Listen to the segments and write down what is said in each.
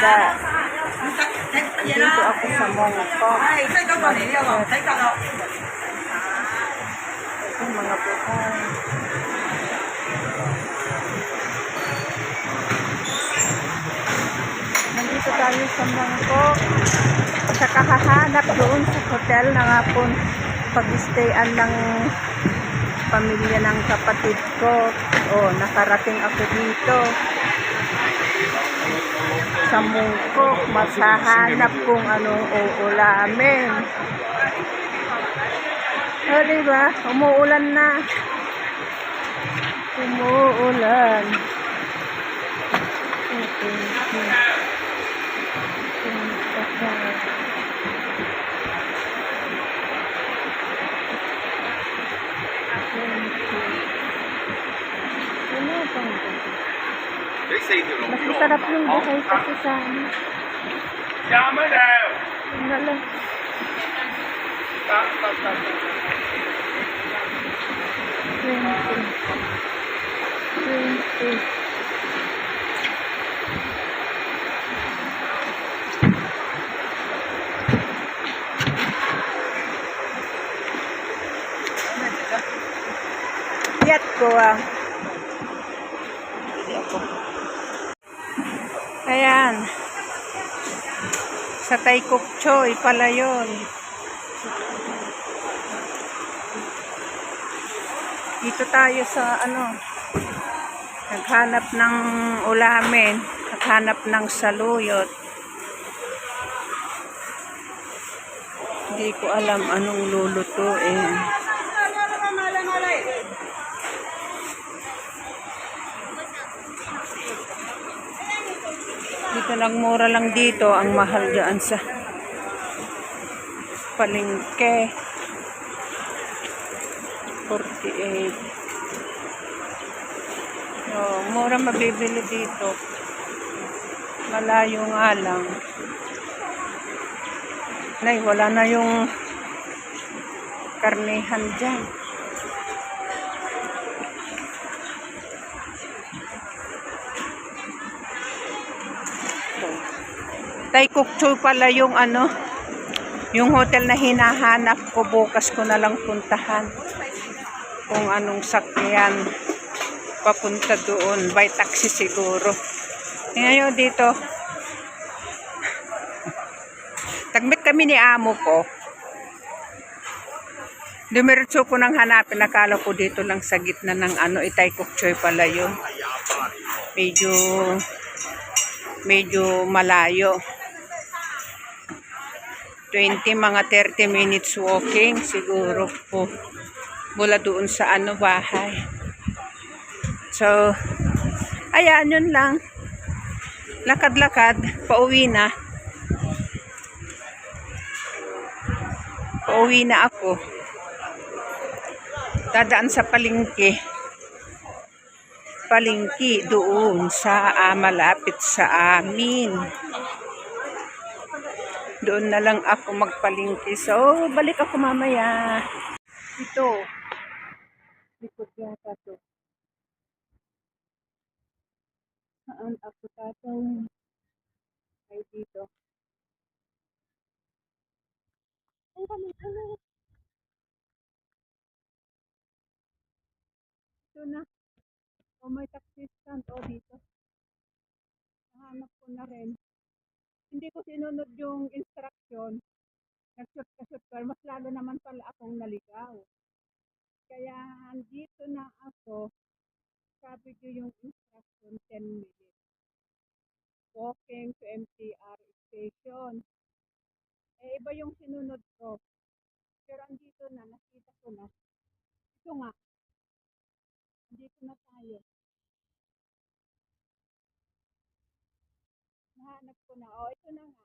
sa dito ako sa Mongkok. Ang mga po butang. Nandito tayo sa Mongkok. Sa kahahanap doon sa hotel na nga po pag-stayan ng pamilya ng kapatid ko. O, nakarating ako dito. Sa Mongkok, masahanap kung anong uulamin. O, oh, diba? Umuulan na. Umuulan. Okay. Mas masarap yung buhay kasi sa ano. Ang gala. Twenty. Twenty. Sa Taikok Choy pala yun. Dito tayo sa ano, naghanap ng ulamin, naghanap ng saluyot. Hindi ko alam anong lulutuin. Dito lang mura lang dito, ang mahal dyan sa palengke. 48. Oh, mura mabibili dito. Malayo nga lang. Nay, wala na yung karnihan dyan. Taikukchoy pala yung ano, yung hotel na hinahanap ko. Bukas ko na lang puntahan kung anong sakyan papunta doon. By taxi siguro. Ngayon dito tagmit kami ni amo ko. Dumiretso ko nang hanapin. Nakala ko dito lang sa gitna ng ano itay kukchoy pala yun. Medyo medyo malayo 20 mga 30 minutes walking siguro po mula doon sa ano bahay. So, ayan yun lang. Lakad-lakad, pauwi na. Pauwi na ako. Dadaan sa palingki. Palingki doon sa ah, malapit sa amin. Doon na lang ako magpalingki. So, balik ako mamaya. Ito. Likod yata to. Saan ako tatawin? Ay, dito. Ay, kami, ano? Ito na. O may taxi stand o dito. Nahanap ko na rin. Hindi ko sinunod yung instruction. Nag-shoot ka shoot. Mas lalo naman pala akong naligaw. Kaya andito na ako. Sabi ko yung instruction 10 minutes. Walking to MTR station. Eh, iba yung sinunod ko. Pero andito na, nakita ko na. Ito nga. Andito na tayo. Nahanap ko na. Oh, ito na nga.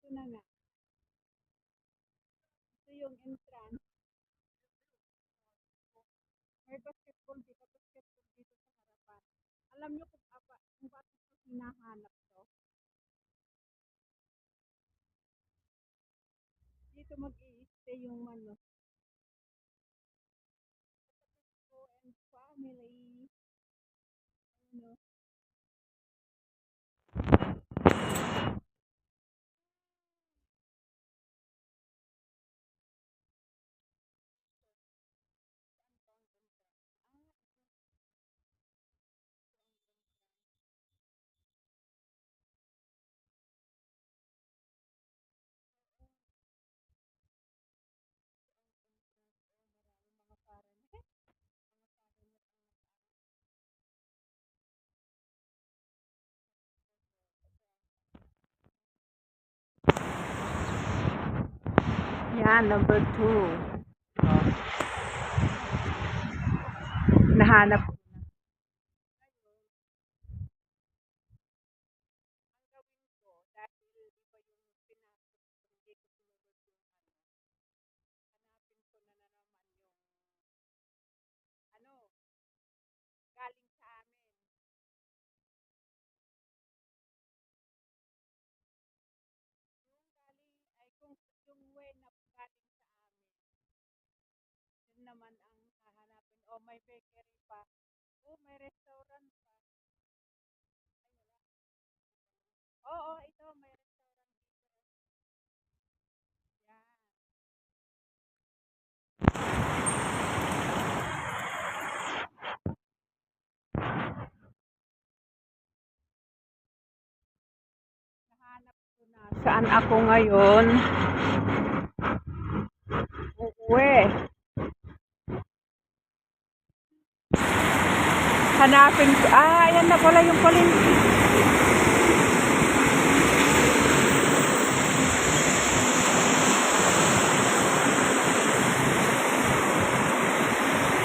Ito na nga. Ito yung entrance. May basketball dito, basketball dito sa harapan. Alam niyo kung apa, kung bakit ko hinahanap to? Dito mag-i-stay yung ano. Ko and family. Ano? Yan, number two. Oh. Nahanap naman ang hahanapin. O may bakery pa. O may restaurant pa. Ay, wala. Oo, ito may restaurant dito. Yan. Nahanap ko na saan ako ngayon. Uuwi. Hanapin ko. Ah, ayan na pala yung palengke.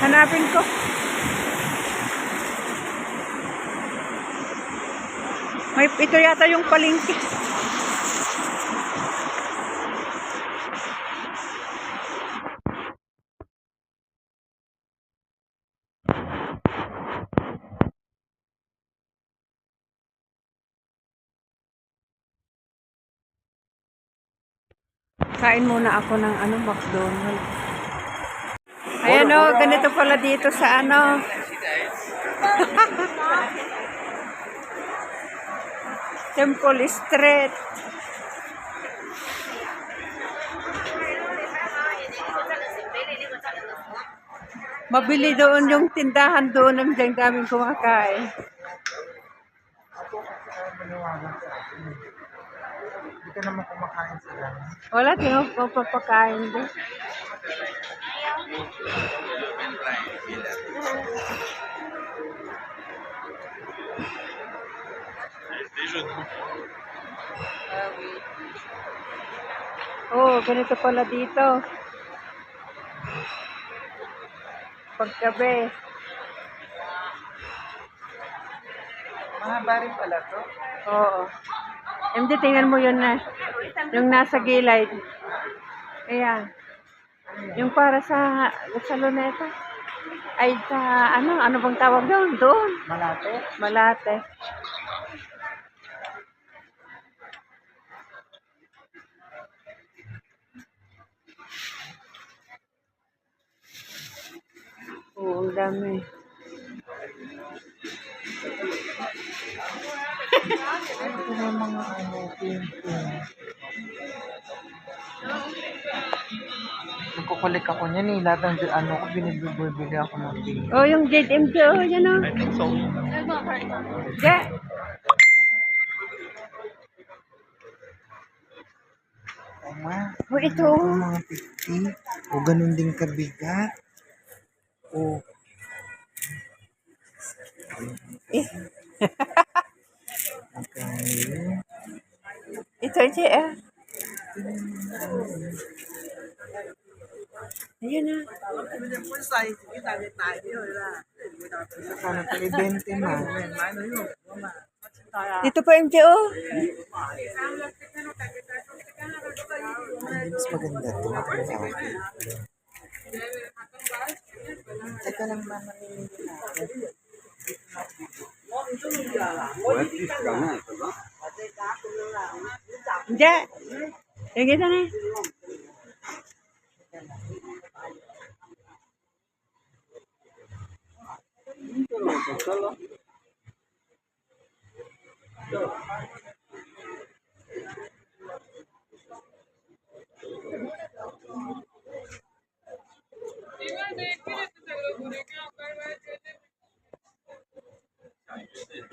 Hanapin ko. May, ito yata yung palengke. Kain muna ako ng ano, McDonald's. Ayan o, ganito pala dito sa ano. Temple Street. Mabili doon yung tindahan doon ng daming kumakain. Hindi ka naman kumakain ganun. Wala, tingnan ko papakain doon. Oh, ganito pala dito. Paggabi. Mahaba rin pala to. Oo. MD, tingnan mo yun na. Yung nasa gilid. Ayan. Yung para sa, sa luneta. Ay, sa ano, ano bang tawag doon? Doon. Malate. Malate. Oo, ang dami. Ito na mga ano, ping-ping. Nagkukulik ako niyan eh. Lahat ng ano ko, binibili ako ng ping. Oh, yung JMJ, oh, yan oh. I think so. Yeah. Tama. Oh, ito. Ito mga 50. O ganun din kabigat. O. Eh, ito, J, ah. Ayun na. Sana pala 20 na. Dito po, MJ, oh. Mas maganda to. Teka lang mama nilili natin. Hindi. Yung kita na.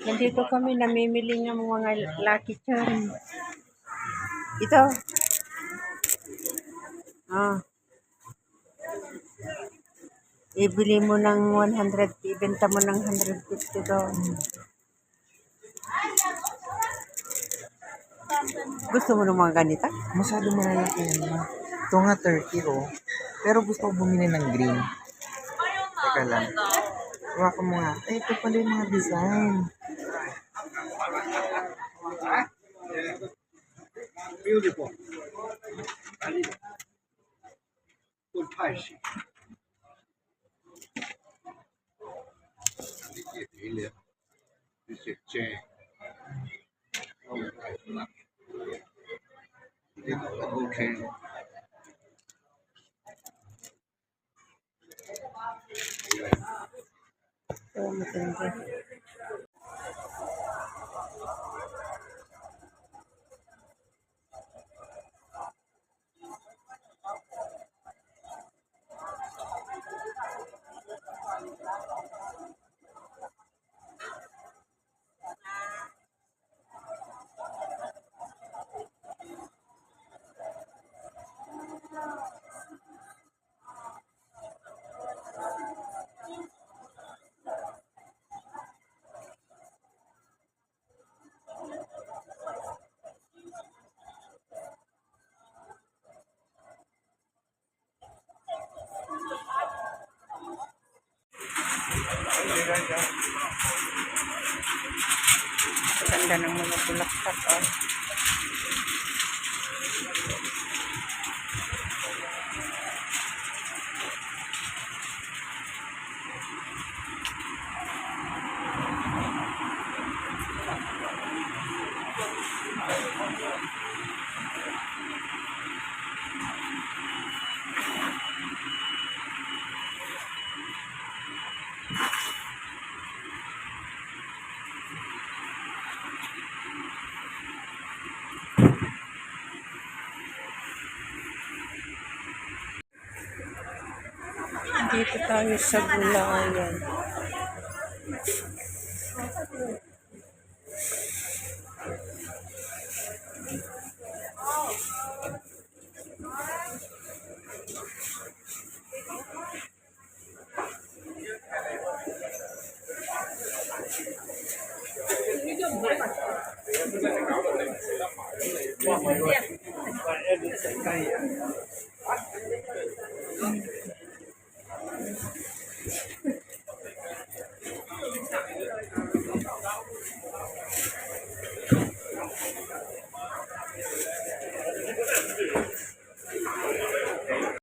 Nandito kami namimili ng mga lucky charm. Ito. Ah. Ibili mo ng 100, ibenta mo ng 150 doon. Gusto mo ng mga ganita? Masyado malalaki yan. ma. Ito nga 30 oh. Pero gusto ko bumili ng green. Teka lang. Kuha ko mga. Eh, ito pala yung mga design. Beautiful. Good price. This is chain. Oh, okay. Yeah. That's all. Dito tayo sa Bulayan. Hãy subscribe cho kênh Ghiền Mì Gõ Để không bỏ lỡ những video hấp dẫn